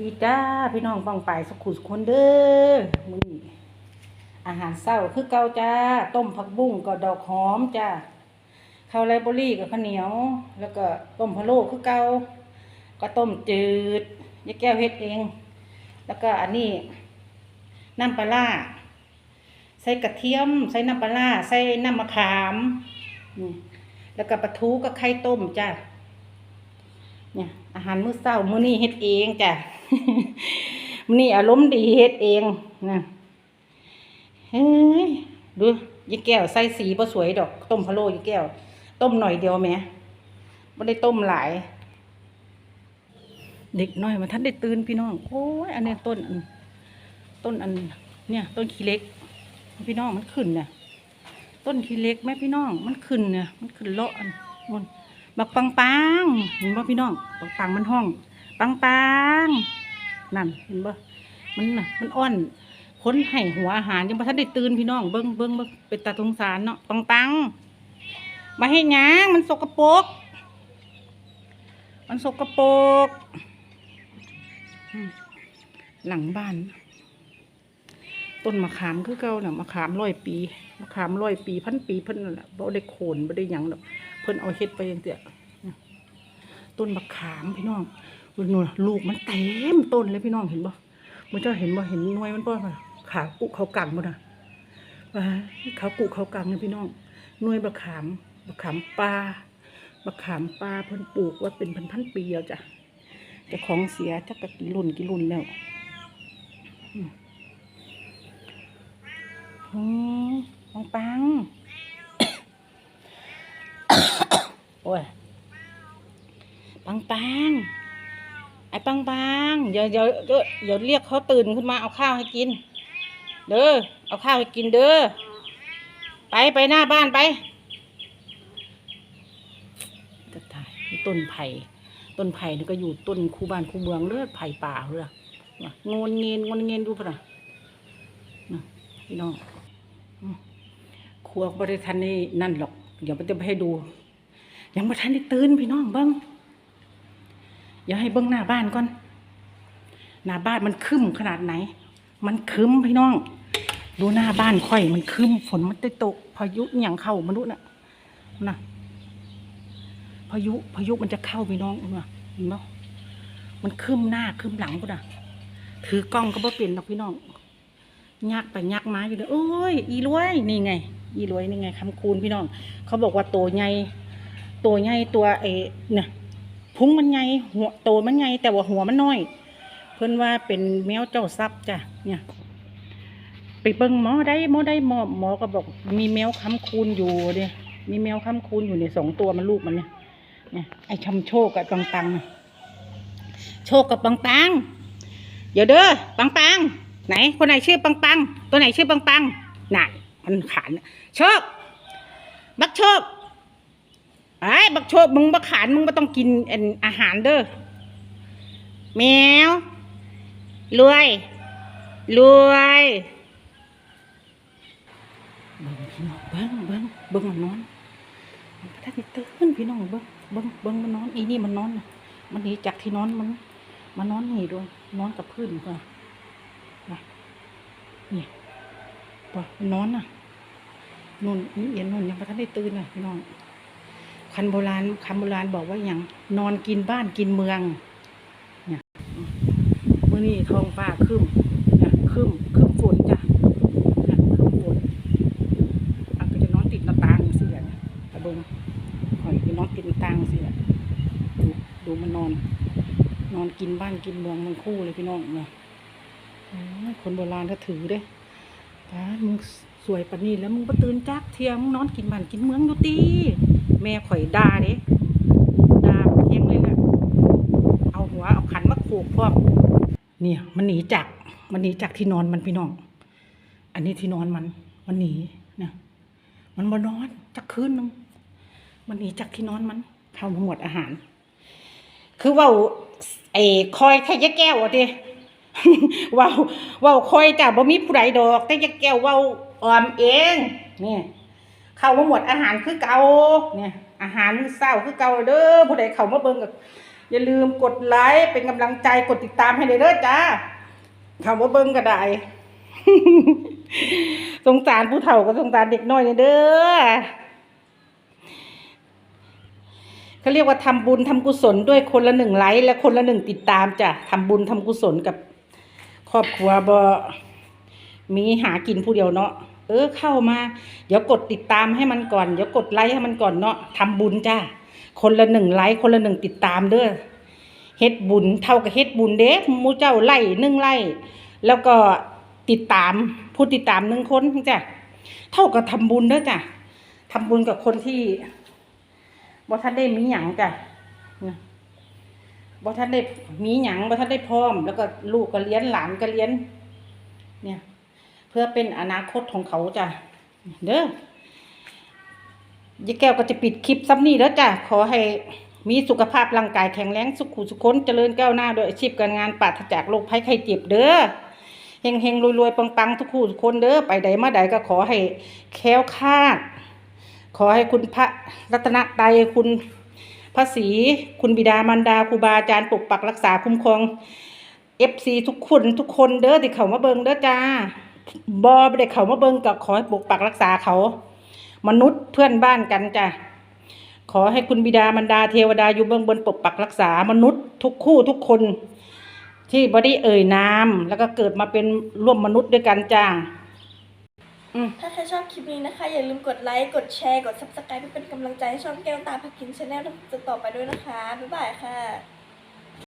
ดีจ้าพี่น้องปังไปสุขุสุคนเด้อมื้อนี้อาหารเช้าคือเก่าจ้า ต้มผักบุ้งกับดอกหอมจ้าข้าวไรบอรี่กับข้าวเหนียว แล้วก็ต้มพะโล้คือเก่าก็ต้มจืดยายแก้วเฮ็ดเอง แล้วก็อันนี้น้ำปลาร้าใส่กระเทียม ใส่น้ำปลาร้าใส่น้ำมะขามนี่แล้วก็ปลาทูกับไข่ต้มจ้า เนี่ยอาหารมื้อเช้ามื้อนี้เฮ็ดเองจ้ะมื้อนี้อารมณ์ดีเฮ็ดเองนะเฮ้ยดูยายแก้วใส่สีบ่สวยดอก ต้มพะโล้ยายแก้ว ต้มหน่อยเดียวแหมบ่ได้ต้มหลาย เด็กน้อยมาทันได้ตื่นพี่น้องโอ้ยอันนี้ต้นอันต้นอัน เนี่ย ต้นขี้เล็ก พี่น้องมันขึ้นเนี่ยต้นขี้เล็กแม่พี่น้องมันขึ้นเนี่ยมันขึ้นเลาะอันนู่น บักปังปังเห็นบ่พี่น้องปังปังมันห้อง ปังปังนั่นเห็นบ่มันน่ะมันอ้อนค้นให้หัวอาหารยังบ่ทันได้ตื่นพี่น้องเบิ่งเบิ่งเบิ่งเป็นตาสงสารเนาะปังปังมาให้ยังมันสกปรกมันสกปรกหลังบ้าน ต้นมะขามคือเก่าน่ะมะขามร้อยปีมะขามร้อยปีพันปีพิ่นนั่นแหละบ่ได้โคนบ่ได้หยังดอก พิ่นเอาเฮ็ดไปจังซี่ต้นบักขามพี่น้องดูนู่นลูกมันเต็มต้นเลยพี่น้องเห็นบ่มันจะเห็นบ่เห็นน่วยมันบ่ล่ะขากุเขากังบ่นะว่าเขากุเขากังเนี่ยพี่น้องน่วยบักขามบักขามปลาบักขามปลาเพิ่นปลูกว่าเป็นพันๆปีแล้วจ้ะแต่ของเสียจักกี่รุ่นกี่รุ่นแล้วอืมอืมปังปัง โอ้ยปังปังไอ้ปังปังเดี๋ยวเดี๋ยวเดี๋ยวเรียกเขาตื่นขึ้นมาเอาข้าวให้กิน เด้อเอาข้าวให้กินเด้อไปไปหน้าบ้านไปจะตายต้นไผ่ต้นไผ่นี่ก็อยู่ต้นคูบ้านคูเมืองเลือดไผ่ป่าเรือว่ะงนเงินงนเงินดูปะนะน่ะพี่น้องครัวบริทันนี่นั่นหรอก เดี๋ยวมันจะไปให้ดู ยังบ่ทันได้ตื่นพี่น้องเบิ้งอย่าให้เบิ้งหน้าบ้านก่อน หน้าบ้านมันคึมขนาดไหน มันคึมพี่น้อง ดูหน้าบ้านค่อย มันคึมฝนมันได้ตกพายุอย่างเข้ามนุษย์น่ะน่ะพายุพายุมันจะเข้าพี่น้องเน่ะเห็นบ่มันคึมหน้าคึมหลังกูน่ะ ถือกล้องก็บ่เป็นหรอกพี่น้องยักไปยักมาอยู่เลยโอ้ย อีรวยนี่ไง อีรวยนี่ไงคำคูณพี่น้อง เขาบอกว่าโตใหญ่ ตัวใหญ่ตัวไอ้เนี่ยพุงมันใหญ่หัวโตมันใหญ่แต่ว่าหัวมันน้อย เพิ่นว่าเป็นแมวเจ้าทรัพย์จ้ะเนี่ย ไปเบิ่งหมอได้หมอได้หมอหมอก็บอก มีแมวค้ำคูณอยู่เดียมีแมวค้ำคูณอยู่เนี่ยสองตัวมันลูกมันเนี่ยเนี่ยไอ้ชำโชคกับปังปังโชคกับปังปังเดี๋ยวเด้อปังปังไหน คนไหนชื่อปังปังตัวไหนชื่อปังปังน่ะมันขานโชคบักโชค ไอ้บักโชคมึงบักขานมึงไม่ต้องกินอาหารเด้อแมวรวยรวยเบิ้งพี่น้องเบิ้งเบิ้งเบิ้งมันนอนมันถ้าติตื่นพี่น้องเบิ้งเบิ้งเบิ้งมันนอนอีนี่มันนอนนะมันหนีจากที่นอนมันมันนอนนี่ด้วยนอนกับพื้นก่อนนะนี่ปะมันนอนน่ะนุ่นนี่เอียนนุ่นยังไม่ทันได้ตื่นน่ะพี่น้อง คันโบราณคำโบราณบอกว่าอย่างนอนกินบ้านกินเมืองเนี่ยเมื่อนี้ท้องฟ้าครึ้มเนี่ยครึ้มครึ้มฝนจ้ะเนี่ยครึ้มฝนอันก็จะนอนติดหน้าต่างสิแหละเนี่ยตะเบิงคอยไปนอนติดหน้าต่างสิแหละดูดูมันนอน นอนกินบ้านกินเมืองมันคู่เลยพี่น้องเนี่ยคนโบราณก็ถือเด้ป้ามึงสวยปานนี้แล้วมึงไปตื่นจักเทียมึงนอนกินบ้านกินเมืองอยู่ตี แม่ข่อยด่าเด้ด่าเพียงเลยแหละเอาหัวเอาขันมาโขกพร้อมเนี่ยมันหนีจากมันหนีจากที่นอนมันพี่น้อง อันนี้ที่นอนมัน มันหนีนะมันมานอนจักคืนนึงมันหนีจากที่นอนมันเข้ามาหมดอาหาร คือว่าไอ้คอยแค่ยะแก้วอะดิว่าว่าคอยจ้ะบ่มีผู้ใดดอก แต่ยะแก้วว่าออมเองเนี่ย เข้ามาหมดอาหารคือเก่าเนี่ยอาหารมื้อเช้าคือเก่าเด้อผู้ใดเข้ามาเบิ่งกับอย่าลืมกดไลค์เป็นกำลังใจกดติดตามให้เลยเด้อจ้าคำว่าเบิ้งก็ได้สงสารผู้เฒ่าก็สงสารเด็กน้อยเนี่ยเด้อเขาเรียกว่าทำบุญทำกุศลด้วยคนละหนึ่งไลค์และคนละหนึ่งติดตามจ้ะทำบุญทำกุศลกับครอบครัวบ่มีหากินผู้เดียวเนาะ เออเข้ามา เดี๋ยวกดติดตามให้มันก่อน เดี๋ยวกดไลค์ให้มันก่อนเนาะทำบุญจ้าคนละหนึ่งไลค์คนละหนึ่งติดตามเด้อเฮ็ดบุญเท่ากับเฮ็ดบุญเด้มูเจ้าไล่หนึ่งไล่แล้วก็ติดตามผู้ติดตามหนึ่งคนจ้ะเท่ากับทำบุญเด้อจ้ะทำบุญกับคนที่บ่ท่านได้มีหยังจ้ะบ่ท่านได้มีหยังบ่ท่านได้พร้อม แล้วก็ลูกก็เลี้ยงหลานก็เลี้ยน เพื่อเป็นอนาคตของเขาจ้ะเด้อยายแก้วก็จะปิดคลิปซ้ำนี้แล้วจ้ะขอให้มีสุขภาพร่างกายแข็งแรงสุขุสุขคนเจริญก้าวหน้าโดยอาชีพการงานปราศจากโรคภัยไข้เจ็บเด้อเฮงเฮงรวยรวยปังปังทุกคู่ทุกคนเด้อไปใดมาใดก็ขอให้แค้วคาด ขอให้คุณพระรัตนตรัยคุณพระศรีคุณบิดามารดาครูบาอาจารย์ปกปักรักษาคุ้มครองเอฟซีทุกคนทุกคนเด้อที่เขามาเบิงเด้อจ้า บอไม่ได้เขามาเบิ่งกับขอให้ปกปักรักษาเขา มนุษย์เพื่อนบ้านกันจ้ะขอให้คุณบิดามารดาเทวดาอยู่เบื้องบนปกปักรักษามนุษย์ทุกคู่ทุกคน ที่บได้เอ่ยนามแล้วก็เกิดมาเป็นร่วมมนุษย์ด้วยกันจ้าถ้าใครชอบคลิปนี้นะคะ อย่าลืมกดไลค์กดแชร์กด subscribe เพื่อเป็นกำลังใจให้ช่องแก้วตาพักกินชาแนลต่อไปด้วยนะคะ บ๊ายบายค่ะ